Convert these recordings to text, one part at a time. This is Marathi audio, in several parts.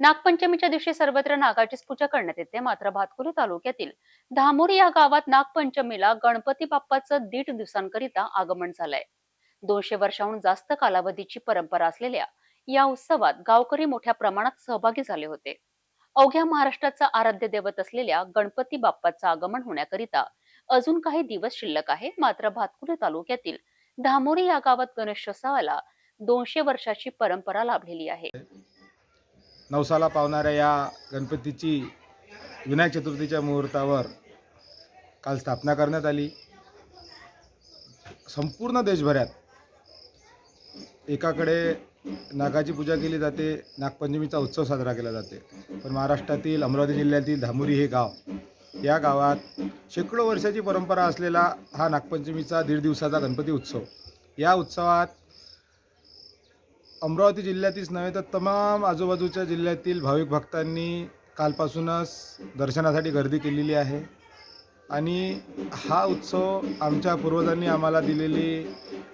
नागपंचमीच्या दिवशी सर्वत्र नागाचीच पूजा करण्यात येते. मात्र भातकुली तालुक्यातील धामोरी या गावात नागपंचमीला गणपती बाप्पाचं दीड दिवसांकरिता आगमन झालंय. दोनशे वर्षाहून जास्त कालावधीची परंपरा असलेल्या या उत्सवात गावकरी मोठ्या प्रमाणात सहभागी झाले होते. अवघ्या महाराष्ट्राचा आराध्य दैवत असलेल्या गणपती बाप्पाचं आगमन होण्याकरिता अजून काही दिवस शिल्लक आहे. मात्र भातकुली तालुक्यातील धामोरी या गावात गणेशोत्सवाला दोनशे वर्षाची परंपरा लाभलेली आहे. नवसाला पावणाऱ्या या गणपतीची विनायक चतुर्थीच्या मुहूर्तावर काल स्थापना करण्यात आली. संपूर्ण देशभरात एकाकडे नागाची पूजा केली जाते नागपंचमीचा उत्सव साजरा केला जाते. पण महाराष्ट्रातील अमरावती जिल्ह्यातील धामुरी हे गाव या गावात शेकडो वर्षाची परंपरा असलेला हा नागपंचमीचा दीड दिवसाचा गणपती उत्सव. या उत्सवात अमरावती जिल्ह्यातीलच नव्हे तर तमाम आजूबाजूच्या जिल्ह्यातील भाविक भक्तांनी कालपासूनच दर्शनासाठी गर्दी केलेली आहे. आणि हा उत्सव आमच्या पूर्वजांनी आम्हाला दिलेली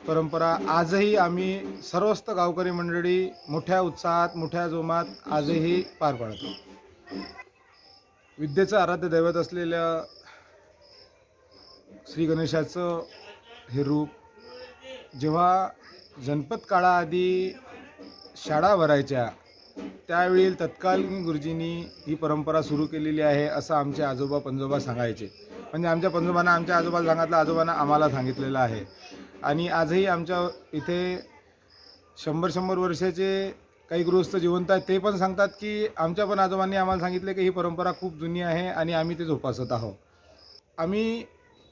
परंपरा आजही आम्ही सर्वस्त गावकरी मंडळी मोठ्या उत्साहात मोठ्या जोमात आजही पार पाडतो. विद्येचं आराध्य दैवत असलेल्या श्री गणेशाचं हे रूप जेव्हा जनपद काळाआधी शाळा भरायच्या त्यावेळी तत्कालीन गुरुजींनी ही परंपरा सुरू केलेली आहे असं आमचे आजोबा पंजोबा सांगायचे. म्हणजे आमच्या पंजोबांना आमच्या आजोबाला सांगितलं आजोबांना आम्हाला सांगितलेलं आहे. आणि आजही आमच्या इथे शंभर शंभर वर्षाचे काही गृहस्थ जिवंत आहेत ते पण सांगतात की आमच्या पण आजोबांनी आम्हाला सांगितले की ही परंपरा खूप जुनी आहे आणि आम्ही ते जोपासत आहोत. आम्ही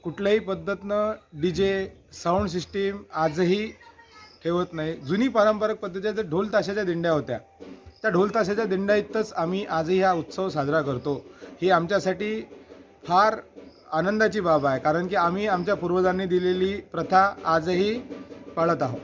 कुठल्याही पद्धतीनं डी जे साऊंड सिस्टीम आजही ठेवत नाही. जुनी पारंपरिक पद्धतीच्या ज्या ढोल ताशाच्या दिंड्या होत्या. त्या ढोल ताशाच्या दिंड्या इथंच आम्ही आजही हा उत्सव साजरा करतो. ही आमच्यासाठी फार आनंदाची बाब आहे कारण की आम्ही आमच्या पूर्वजांनी दिलेली प्रथा आजही पाळत आहोत.